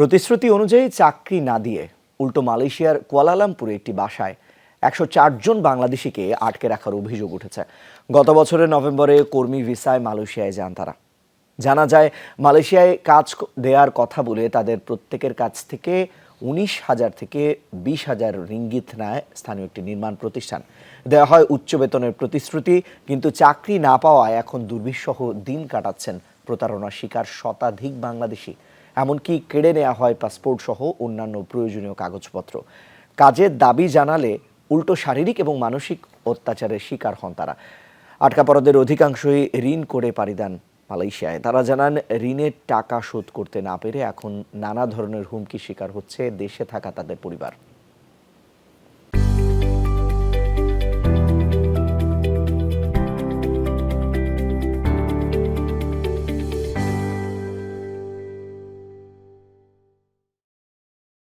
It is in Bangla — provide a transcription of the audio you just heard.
প্রতিশ্রুতি অনুযায়ী চাকরি না দিয়ে উল্টো মালয়েশিয়ার কুয়ালালামপুরে একটি বাসায় একশো চারজন বাংলাদেশিকে আটকে রাখার অভিযোগ উঠেছে। গত বছরের নভেম্বরে কর্মী ভিসায় মালয়েশিয়ায় যান তারা। জানা যায়, মালয়েশিয়ায় কাজ দেওয়ার কথা বলে তাদের প্রত্যেকের কাছ থেকে উনিশ হাজার থেকে বিশ হাজার রিঙ্গিত নেয় স্থানীয় একটি নির্মাণ প্রতিষ্ঠান। দেওয়া হয় উচ্চ বেতনের প্রতিশ্রুতি, কিন্তু চাকরি না পাওয়ায় এখন দুর্বিষহ দিন কাটাচ্ছেন প্রতারণার শিকার শতাধিক বাংলাদেশি। এমনকি কেড়ে নেওয়া হয় পাসপোর্ট সহ অন্যান্য প্রয়োজনীয় কাগজপত্র। কাজের দাবি জানালে উল্টো শারীরিক এবং মানসিক অত্যাচারের শিকার হন তারা। আটকা পড়াদের অধিকাংশই ঋণ করে পারি দেন মালয়েশিয়ায়। তারা জানান, ঋণের টাকা শোধ করতে না পেরে এখন নানা ধরনের হুমকি শিকার হচ্ছে দেশে থাকা তাদের পরিবার।